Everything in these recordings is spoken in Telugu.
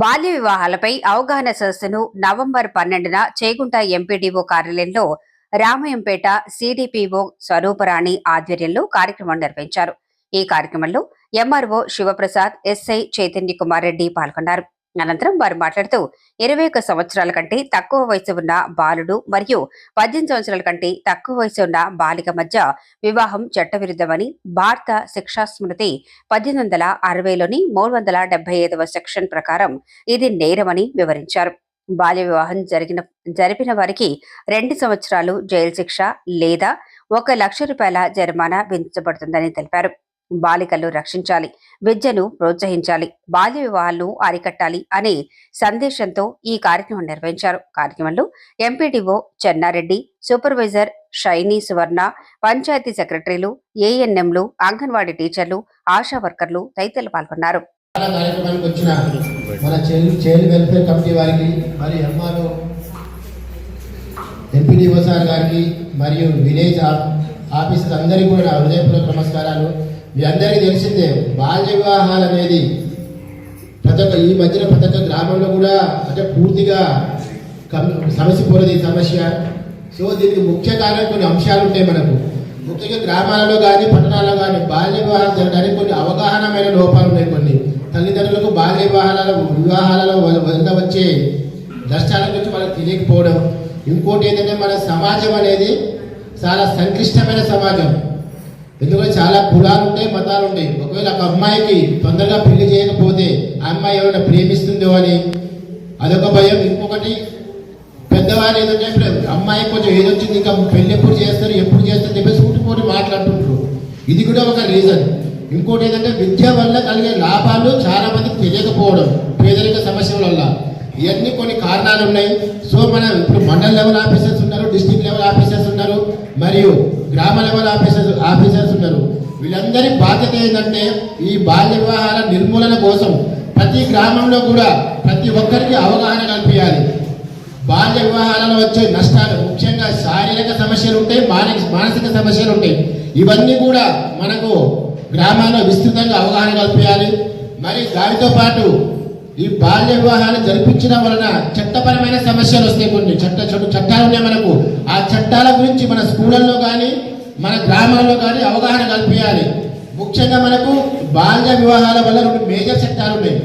బాల్య వివాహాలపై అవగాహన సదస్సును నవంబర్ పన్నెండున చేగుంట ఎంపీడీఓ కార్యాలయంలో రామయంపేట సిడిపిఓ స్వరూపరాణి ఆధ్వర్యంలో కార్యక్రమం నిర్వహించారు. ఈ కార్యక్రమంలో ఎంఆర్ఓ శివప్రసాద్ ఎస్ఐ చైతన్య కుమార్ రెడ్డి పాల్గొన్నారు. అనంతరం వారు మాట్లాడుతూ ఇరవై ఒక్క సంవత్సరాల కంటే తక్కువ వయసు ఉన్న బాలుడు మరియు పద్దెనిమిది సంవత్సరాల కంటే తక్కువ వయసు ఉన్న బాలిక మధ్య వివాహం చట్టవిరుద్ధమని భారత శిక్షా స్మృతి పద్దెనిమిది వందల అరవైలోని మూడు వందల డెబ్బై ఐదవ సెక్షన్ ప్రకారం ఇది నేరమని వివరించారు. బాల్య వివాహం జరిగిన జరిపిన వారికి రెండు సంవత్సరాలు జైలు శిక్ష లేదా ఒక లక్ష రూపాయల జరిమానా విధించబడుతుందని తెలిపారు. బాలికలు రక్షించాలి విద్యను ప్రోత్సహించాలి బాల్య వివాహాలను అరికట్టాలి అనే సందేశంతో ఈ కార్యక్రమం నిర్వహించారు. కార్యక్రమంలో MPDO Chennareddy supervisor shiny Suvarna panchayat సెక్రటరీలు ఏఎన్ఎంలు అంగన్వాడీ టీచర్లు ఆశా వర్కర్లు తదితరులు పాల్గొన్నారు. మన వెల్ఫేర్ కమిటీ వారికి ఎంపీడీఓ సార్ గారికి మరియు విలేజ్ ఆ- అందరికీ కూడా హృదయపూర్వక నమస్కారాలు. మీ అందరికీ తెలిసిందే బాల్య వివాహాలు అనేది ప్రతి ఒక్క ఈ మధ్యన ప్రతి ఒక్క గ్రామంలో కూడా అంటే పూర్తిగా సమస్య పోలేదు ఈ సమస్య. సో దీనికి ముఖ్య కారణం కొన్ని అంశాలు ఉంటాయి మనకు. ముఖ్యంగా గ్రామాలలో కానీ పట్టణాల్లో కానీ బాల్య వివాహాలు జరగడానికి కొన్ని అవగాహనమైన లోపాలు ఉన్నాయి కొన్ని. తల్లిదండ్రులకు బాల్య వివాహాలలో వివాహాలలో వ- వచ్చే నష్టాల గురించి మనకు తెలియకపోవడం. ఇంకోటి ఏంటంటే మన సమాజం అనేది చాలా సంక్లిష్టమైన సమాజం. ఎందుకంటే చాలా కులాలు ఉంటాయి మతాలు ఉంటాయి ఒకవేళ ఒక అమ్మాయికి తొందరగా పెళ్ళి చేయకపోతే ఆ అమ్మాయి ఎవరైనా ప్రేమిస్తుందో అని అదొక భయం. ఇంకొకటి పెద్దవారు ఏంటంటే అమ్మాయి కొంచెం ఏదొచ్చింది ఇంకా పెళ్ళి ఎప్పుడు చేస్తారు ఎప్పుడు చేస్తారు చెప్పేసి ఊటిపోటి మాట్లాడుతుంటారు ఇది కూడా ఒక రీజన్ ఇంకోటి ఏంటంటే విద్య వల్ల కలిగే లాభాలు చాలా మందికి తెలియకపోవడం పేదరిక సమస్యల వల్ల. ఇవన్నీ కొన్ని కారణాలు ఉన్నాయి సో మన ఇప్పుడు మండల్ లెవెల్ ఆఫీసర్స్ ఉన్నారు డిస్టిక్ లెవెల్ ఆఫీసర్స్ ఉన్నారు మరియు గ్రామ లెవెల్ ఆఫీసర్స్ వీళ్ళందరి బాధ్యత ఏంటంటే ఈ బాల్య వివాహాల నిర్మూలన కోసం ప్రతి గ్రామంలో కూడా ప్రతి ఒక్కరికి అవగాహన కల్పించాలి. బాల్య వివాహాలలో వచ్చే నష్టాలు ముఖ్యంగా శారీరక సమస్యలు ఉంటాయి మానసిక మానసిక సమస్యలు ఉంటాయి ఇవన్నీ కూడా మనకు గ్రామాల్లో విస్తృతంగా అవగాహన కల్పించాలి. మరి దానితో పాటు ఈ బాల్య వివాహాలు జరిపించడం వలన చట్టపరమైన సమస్యలు వస్తాయి కొన్ని. చట్ట చట్టాలు ఉన్నాయి మనకు. ఆ చట్టాల గురించి మన స్కూళ్ళల్లో కానీ మన గ్రామాల్లో కానీ అవగాహన కల్పించాలి. ముఖ్యంగా మనకు బాల్య వివాహాల వల్ల రెండు మేజర్ చట్టాలు ఉన్నాయి.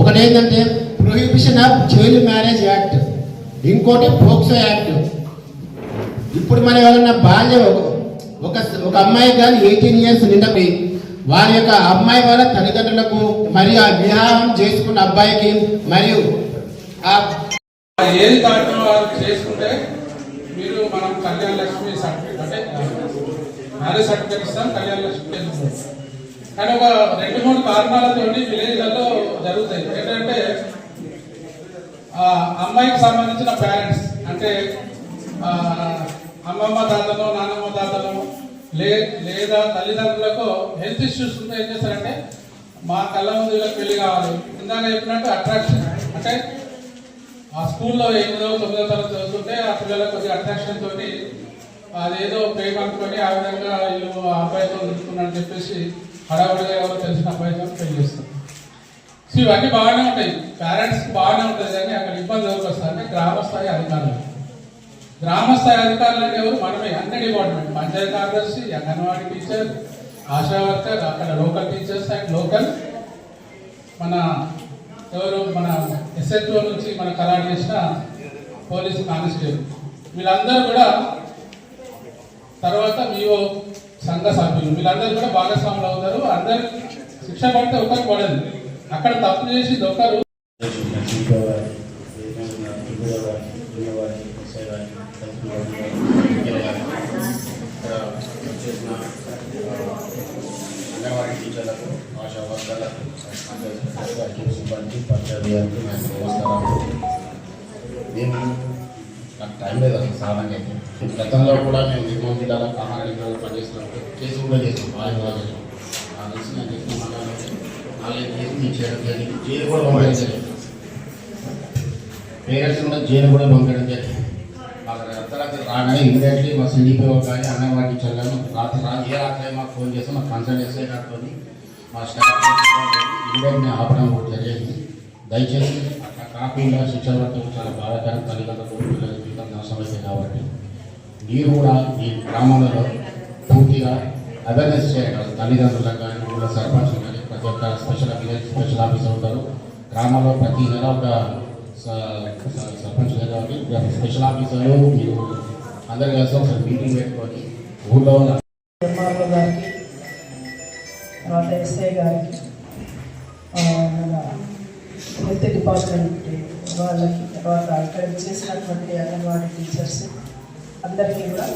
ఒకటి ఏంటంటే prohibition of child marriage act ఇంకోటి పోక్సో యాక్ట్. ఇప్పుడు మన ఎవరన్నా బాల్య ఒక ఒక అమ్మాయి కానీ ఎయిటీన్ ఇయర్స్ నిండపి వారి యొక్క అమ్మాయి వాళ్ళ తల్లిదండ్రులకు మరియు ఆ వివాహం చేసుకున్న అబ్బాయికి మరియు ఏది చేసుకుంటే మీరు మనం కళ్యాణ లక్ష్మి సర్టిఫికేట్ అంటే మ్యారేజ్ సర్టిఫికేట్ ఇస్తాం కళ్యాణ లక్ష్మి కానీ ఒక రెండు మూడు కారణాలతో విలేజ్లలో జరుగుతాయి. ఏంటంటే అమ్మాయికి సంబంధించిన పేరెంట్స్ అంటే అమ్మమ్మ తాతను నాన్నమ్మ తాతను లే లేదా తల్లిదండ్రులకు హెల్త్ ఇష్యూస్ ఉంటే ఏం చేస్తారంటే మా కళ్ళ ముందు వీళ్ళకి పెళ్ళి కావాలి. ఇందాక చెప్పినట్టు అట్రాక్షన్ అంటే ఆ స్కూల్లో ఎనిమిదో తొమ్మిదో తరగతి చదువుతుంటే ఆ పిల్లలకు కొద్దిగా అట్రాక్షన్ తోటి అదేదో పేరు అనుకొని ఆ విధంగా వీళ్ళు ఆ అబ్బాయితో ఉంచుకున్నారని చెప్పేసి హడావుడిగా ఎవరో తెలిసిన అబ్బాయితో పెళ్ళి చేస్తారు సో ఇవన్నీ బాగానే ఉంటాయి. పేరెంట్స్కి బాగానే ఉంటుంది కానీ అక్కడ ఇబ్బంది ఎవరికి వస్తుంది అంటే అధికారులు. గ్రామస్థాయి అధికారులు అంటే ఎవరు? మనమే. అన్ని డిపార్ట్మెంట్. పంచాయతీ కార్యదర్శి అంగన్వాడీ టీచర్ ఆశా వర్కర్ అక్కడ లోకల్ టీచర్స్ అండ్ లోకల్ మన ఎవరు? మన ఎస్ఎస్ఓ నుంచి మన కలాడ్ చేసిన పోలీస్ కానిస్టేబుల్. వీళ్ళందరూ కూడా తర్వాత మీఓ సంఘ సభ్యులు వీళ్ళందరూ కూడా భాగస్వాములు అవుతారు. అందరు శిక్ష పడితే ఒకరికి పడదు. అక్కడ తప్పు చేసి ఒకరు అంగన్వాడీ టీచర్లకు ఆశా వర్గాలకు పంచాయతీ సిబ్బంది పంచాయతీ నమస్కారాలు నేను నాకు టైం లేదు అసలు సాధన అయితే. గతంలో కూడా మేము నిర్మల్ జిల్లాలో కామారెడ్డిలో పనిచేసినప్పుడు కేసు కూడా చేసాం బాగా బాగా చేసాం నాకు తెలిసి నేను చేసిన మండలంలో నాలుగైదు కేసులు నేను చేయడం జరిగింది. జైలు కూడా పంపించడం జరిగింది. పేరెంట్స్ కూడా జైలు కూడా పంపించడం జరిగింది. మాకు అర్ధరాత్రి రాగానే ఇమీడియట్లీ మా సిడిపిఓ కానీ అంగన్వాడీ టీచర్ కానీ రాత్రి రా ఏ రాత్రి మాకు ఫోన్ చేస్తే మాకు కన్సల్ట్ చేస్తే కట్టుకొని మా స్టాఫ్ ఇమీడియట్ మేము ఆపడం కూడా జరిగింది. దయచేసి అట్లా కాకుండా శిక్షణ పడటం చాలా బాధాకరం తల్లిదండ్రులు సమస్య కాబట్టి మీరు కూడా ఈ గ్రామాలలో పూర్తిగా అవేర్నెస్ చేయగలరు. తల్లిదండ్రులకు కానీ ఊళ్ళో సర్పంచ్ కానీ ప్రతి ఒక్క స్పెషల్ విలేజ్ స్పెషల్ ఆఫీసర్ ఉంటారు. గ్రామంలో ప్రతి నెల ఒక సర్పంచ్ కాబట్టి స్పెషల్ ఆఫీసర్లు మీరు అందరు కలిసి ఒకసారి మీటింగ్ పెట్టుకొని ఊళ్ళో ఉన్న తర్వాత ఎస్ఐ గారికి మన హెల్త్ డిపార్ట్మెంట్ వాళ్ళకి తర్వాత ఇక్కడ చేసినటువంటి అంగన్వాడీ టీచర్స్ అందరికీ కూడా.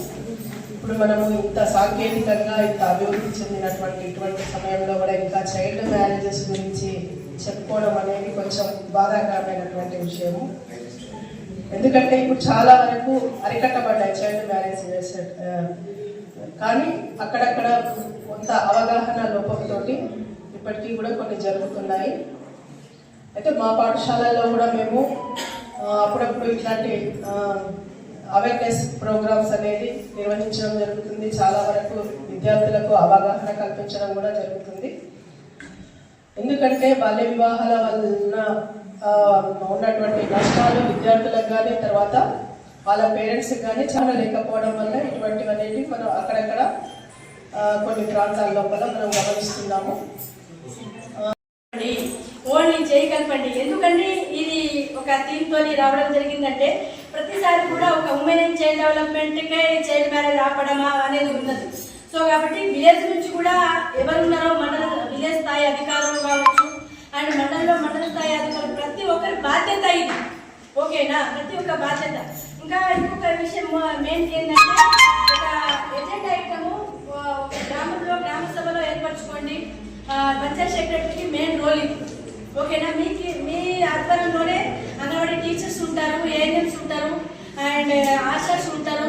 ఇప్పుడు మనము ఇంత సాంకేతికంగా ఇంత అభివృద్ధి చెందినటువంటి ఇటువంటి సమయంలో కూడా ఇంకా చైల్డ్ మ్యారేజెస్ గురించి చెప్పుకోవడం అనేది కొంచెం బాధాకరమైనటువంటి విషయము. ఎందుకంటే ఇప్పుడు చాలా వరకు అరికట్టబడ్డాయి చైల్డ్ మ్యారేజ్ కానీ అక్కడక్కడ కొంత అవగాహన లోపంతో ఇప్పటికీ కూడా కొన్ని జరుగుతున్నాయి. అయితే మా పాఠశాలలో కూడా మేము అప్పుడప్పుడు ఇట్లాంటి అవేర్నెస్ ప్రోగ్రామ్స్ అనేది నిర్వహించడం జరుగుతుంది. చాలా వరకు విద్యార్థులకు అవగాహన కల్పించడం కూడా జరుగుతుంది. ఎందుకంటే బాల్య వివాహాల వలన ఉన్నటువంటి నష్టాలు విద్యార్థులకు కానీ తర్వాత వాళ్ళ పేరెంట్స్కి కానీ చాలా లేకపోవడం వల్ల ఇటువంటివి అనేవి మనం అక్కడక్కడ కొన్ని ప్రాంతాల లోపల మనం గమనిస్తున్నాము. ఓన్లీ చేయగలపండి ఎందుకంటే ఇది ఒక థీమ్తో రావడం జరిగిందంటే ప్రతిసారి కూడా ఒక ఉమెన్ చైల్డ్ డెవలప్మెంట్కే చైల్డ్ మ్యారేజ్ ఆపడమా అనేది ఉన్నది సో కాబట్టి విలేజ్ నుంచి కూడా ఎవరున్నారో మండల విలేజ్ స్థాయి అధికారులు కావచ్చు అండ్ మండలంలో మండల స్థాయి అధికారులు ప్రతి ఒక్కరి బాధ్యత ఇది. ఓకేనా? ప్రతి ఒక్క బాధ్యత. ఇంకా ఇంకొక విషయం మెయిన్ ఏంటంటే ఒక ఎజెండా ఐటము గ్రామంలో గ్రామ సభలో ఏర్పరచుకోండి. పంచాయత్ సెక్రటరీకి మెయిన్ రోల్ ఇది. ఓకేనా? మీకు మీ ఆధ్వర్యంలోనే అంగన్వాడీ టీచర్స్ ఉంటారు ఏఎన్ఎంస్ ఉంటారు అండ్ ఆశాస్ ఉంటారు.